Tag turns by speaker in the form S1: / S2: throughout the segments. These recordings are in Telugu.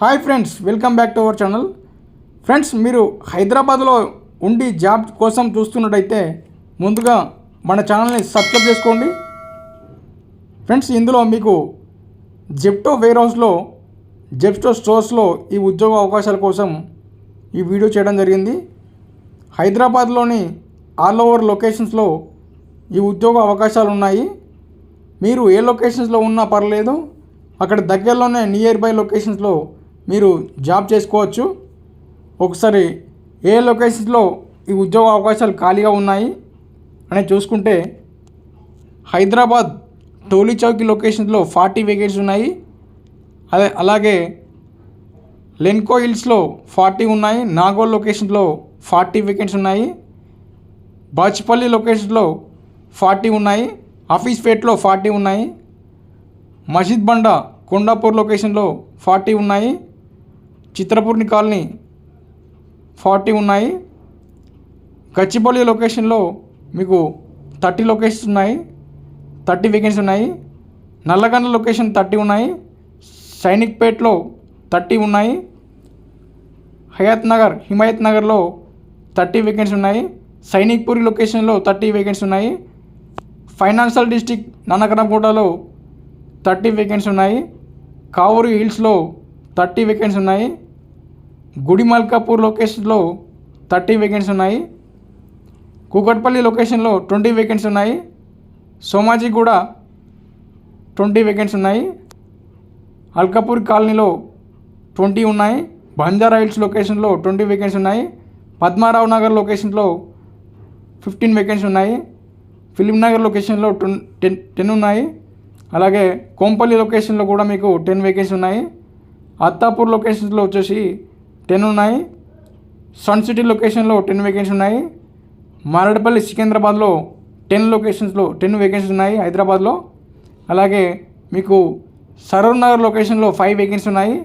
S1: Hi friends welcome back to our channel friends మీరు హైదరాబాద్లో ఉండి జాబ్ కోసం చూస్తున్నట్టయితే ముందుగా మన ఛానల్ని సబ్స్క్రైబ్ చేసుకోండి. ఫ్రెండ్స్ ఇందులో మీకు జెప్టో వేర్ హౌస్లో జెప్టో స్టోర్స్లో ఈ ఉద్యోగ అవకాశాల కోసం ఈ వీడియో చేయడం జరిగింది. హైదరాబాద్లోని ఆల్ ఓవర్ లొకేషన్స్లో ఈ ఉద్యోగ అవకాశాలు ఉన్నాయి. మీరు ఏ లొకేషన్స్లో ఉన్నా పర్లేదు అక్కడ దగ్గరలోనే నియర్ బై లొకేషన్స్లో మీరు జాబ్ చేసుకోవచ్చు. ఒకసారి ఏ లొకేషన్స్లో ఈ ఉద్యోగ అవకాశాలు ఖాళీగా ఉన్నాయి అని చూసుకుంటే హైదరాబాద్ టోలీ చౌకి లొకేషన్స్లో ఫార్టీ వేకెన్సీ ఉన్నాయి. అదే అలాగే లెన్కో హిల్స్లో ఫార్టీ ఉన్నాయి. నాగోల్ లొకేషన్లో ఫార్టీ వేకెన్సీ ఉన్నాయి. బాచిపల్లి లొకేషన్లో ఫార్టీ ఉన్నాయి. ఆఫీస్ పేట్లో ఫార్టీ ఉన్నాయి. మసీద్ బండ కొండాపూర్ లొకేషన్లో ఫార్టీ ఉన్నాయి. చిత్రపూర్ని కాలనీ ఫార్టీ ఉన్నాయి. గచ్చిబౌలి లొకేషన్లో మీకు థర్టీ లొకేషన్స్ ఉన్నాయి. థర్టీ వేకెన్సీ ఉన్నాయి. నల్లగండ్ల లొకేషన్ థర్టీ ఉన్నాయి. సైనిక్పేట్లో థర్టీ ఉన్నాయి. హయాత్ నగర్ హిమాయత్ నగర్లో థర్టీ వేకెన్సీ ఉన్నాయి. సైనిక్పూరి లొకేషన్లో థర్టీ వేకెన్సీ ఉన్నాయి. ఫైనాన్షియల్ డిస్టిక్ నన్నకరంకోటలో థర్టీ వేకెన్సీ ఉన్నాయి. కావూరు హిల్స్లో థర్టీ వేకెన్సీ ఉన్నాయి. గుడి మల్కాపూర్ లొకేషన్లో థర్టీ వేకెన్సీ ఉన్నాయి. కూకట్పల్లి లొకేషన్లో ట్వంటీ వేకెన్సీ ఉన్నాయి. సోమాజిగూడ ట్వంటీ వేకెన్సీ ఉన్నాయి. అల్కాపూర్ కాలనీలో ట్వంటీ ఉన్నాయి. బంజారా హిల్స్ లొకేషన్లో ట్వంటీ వేకెన్సీ ఉన్నాయి. పద్మారావు నగర్ లొకేషన్లో ఫిఫ్టీన్ వేకెన్సీ ఉన్నాయి. ఫిలిం నగర్ లొకేషన్లో ట్వం టెన్ టెన్ ఉన్నాయి. అలాగే కోంపల్లి లొకేషన్లో కూడా మీకు టెన్ వేకెన్సీ ఉన్నాయి. అత్తాపూర్ లొకేషన్స్లో వచ్చేసి టెన్ ఉన్నాయి. సన్ సిటీ లొకేషన్లో టెన్ వేకెన్సీ ఉన్నాయి. మారడపల్లి సికింద్రాబాద్లో టెన్ లొకేషన్స్లో టెన్ వేకెన్సీ ఉన్నాయి హైదరాబాద్లో. అలాగే మీకు సరూర్ నగర్ లొకేషన్లో ఫైవ్ వేకెన్సీ ఉన్నాయి.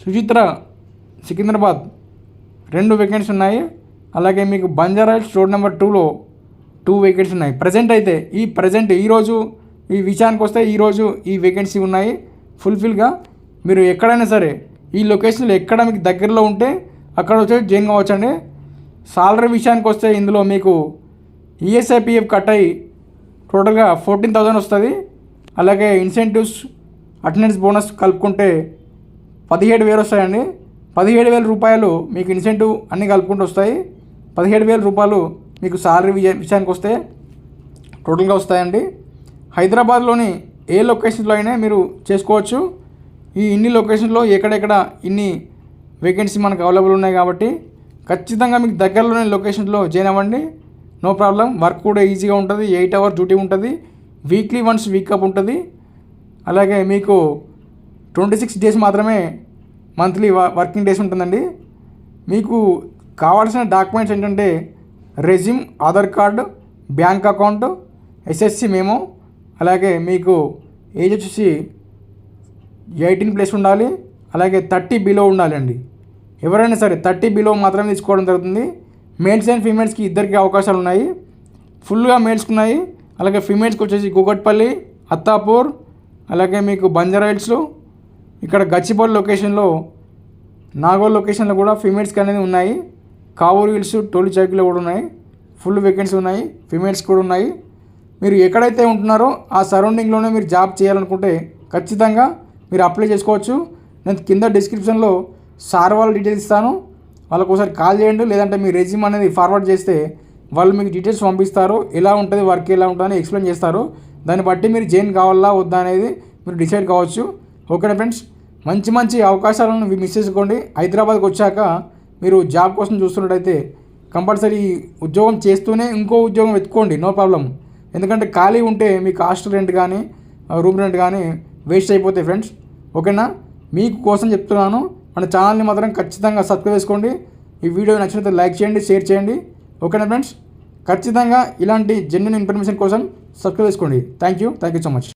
S1: సుచిత్ర సికింద్రాబాద్ రెండు వేకెన్సీ ఉన్నాయి. అలాగే మీకు బంజారాహిల్స్ రోడ్ నెంబర్ టూలో టూ వేకెన్సీ ఉన్నాయి. ప్రజెంట్ అయితే ఈ ప్రజెంట్ ఈరోజు ఈ విషయానికి వస్తే ఈరోజు ఈ వేకెన్సీ ఉన్నాయి. ఫుల్ఫిల్గా మీరు ఎక్కడైనా సరే ఈ లొకేషన్లో ఎక్కడ మీకు దగ్గరలో ఉంటే అక్కడ వచ్చి జాయిన్ కావచ్చండి సాలరీ విషయానికి వస్తే ఇందులో మీకు ఈఎస్ఐపిఎఫ్ కట్ అయ్యి టోటల్గా ఫోర్టీన్ థౌజండ్ వస్తుంది. అలాగే ఇన్సెంటివ్స్ అటెండెన్స్ బోనస్ కలుపుకుంటే పదిహేడు వేలు వస్తాయండి. పదిహేడు వేల రూపాయలు మీకు ఇన్సెంటివ్ అన్నీ కలుపుకుంటూ వస్తాయి. పదిహేడు వేల రూపాయలు మీకు సాలరీ విషయానికి వస్తే టోటల్గా వస్తాయండి. హైదరాబాద్లోని ఏ లొకేషన్లో అయినా మీరు చేసుకోవచ్చు. ఈ ఇన్ని లొకేషన్లో ఎక్కడెక్కడ ఇన్ని వేకెన్సీ మనకు అవైలబుల్ ఉన్నాయి కాబట్టి ఖచ్చితంగా మీకు దగ్గరలోనే లొకేషన్లో జాయిన్ అవ్వండి. No problem. వర్క్ కూడా ఈజీగా ఉంటుంది. ఎయిట్ అవర్ డ్యూటీ ఉంటుంది. వీక్లీ వన్స్ వీకప్ ఉంటుంది. అలాగే మీకు ట్వంటీ సిక్స్ డేస్ మాత్రమే మంత్లీ వర్కింగ్ డేస్ ఉంటుందండి. మీకు కావాల్సిన డాక్యుమెంట్స్ ఏంటంటే resume Aadhaar card bank account SSC మేము అలాగే మీకు ఏజ్ వచ్చేసి ఎయిటీన్ ప్లస్ ఉండాలి అలాగే థర్టీ బిలో ఉండాలండి. ఎవరైనా సరే థర్టీ బిలో మాత్రమే తీసుకోవడం జరుగుతుంది. మేల్స్ అండ్ ఫీమేల్స్కి ఇద్దరికి అవకాశాలు ఉన్నాయి. ఫుల్గా మేల్స్కి ఉన్నాయి. అలాగే ఫీమేల్స్కి వచ్చేసి కూకట్పల్లి అత్తాపూర్ అలాగే మీకు బంజారా ఇక్కడ గచ్చిబౌల్ లొకేషన్లో నాగోల్ లొకేషన్లో కూడా ఫీమేల్స్కి అనేది ఉన్నాయి. కావూరు హిల్స్ టోలీ చౌకీలో కూడా ఉన్నాయి. ఫుల్ వేకెన్సీ ఉన్నాయి. ఫీమేల్స్ కూడా ఉన్నాయి. మీరు ఎక్కడైతే ఉంటున్నారో ఆ సరౌండింగ్లోనే మీరు జాబ్ చేయాలనుకుంటే ఖచ్చితంగా మీరు అప్లై చేసుకోవచ్చు. నేను కింద డిస్క్రిప్షన్లో సార్ వాళ్ళ డీటెయిల్స్ ఇస్తాను. వాళ్ళకు ఒకసారి కాల్ చేయండి. లేదంటే మీ రెజ్యూమ్ అనేది ఫార్వర్డ్ చేస్తే వాళ్ళు మీకు డీటెయిల్స్ పంపిస్తారు. ఎలా ఉంటుంది వర్క్ ఎలా ఉంటుందని ఎక్స్ప్లెయిన్ చేస్తారు. దాన్ని బట్టి మీరు జైన్ కావాలా వద్దా అనేది మీరు డిసైడ్ కావచ్చు. ఓకేనా ఫ్రెండ్స్ మంచి మంచి అవకాశాలను మిస్ చేసుకోండి. హైదరాబాద్కి వచ్చాక మీరు జాబ్ కోసం చూస్తున్నట్టయితే కంపల్సరీ ఉద్యోగం చేస్తూనే ఇంకో ఉద్యోగం వెతుక్కోండి. No problem. ఎందుకంటే ఖాళీ ఉంటే మీకు హాస్టల్ రెంట్ కానీ రూమ్ రెంట్ కానీ వేస్ట్ అయిపోతాయి ఫ్రెండ్స్. ఓకేనా? మీకు కోసం చెప్తున్నాను. మన ఛానల్ని మాత్రం ఖచ్చితంగా సబ్స్క్రైబ్ చేసుకోండి. ఈ వీడియో నచ్చినట్లయితే లైక్ చేయండి షేర్ చేయండి. ఓకేనా ఫ్రెండ్స్? ఖచ్చితంగా ఇలాంటి జెన్యున్ ఇన్ఫర్మేషన్ కోసం సబ్స్క్రైబ్ చేసుకోండి. Thank you thank you so much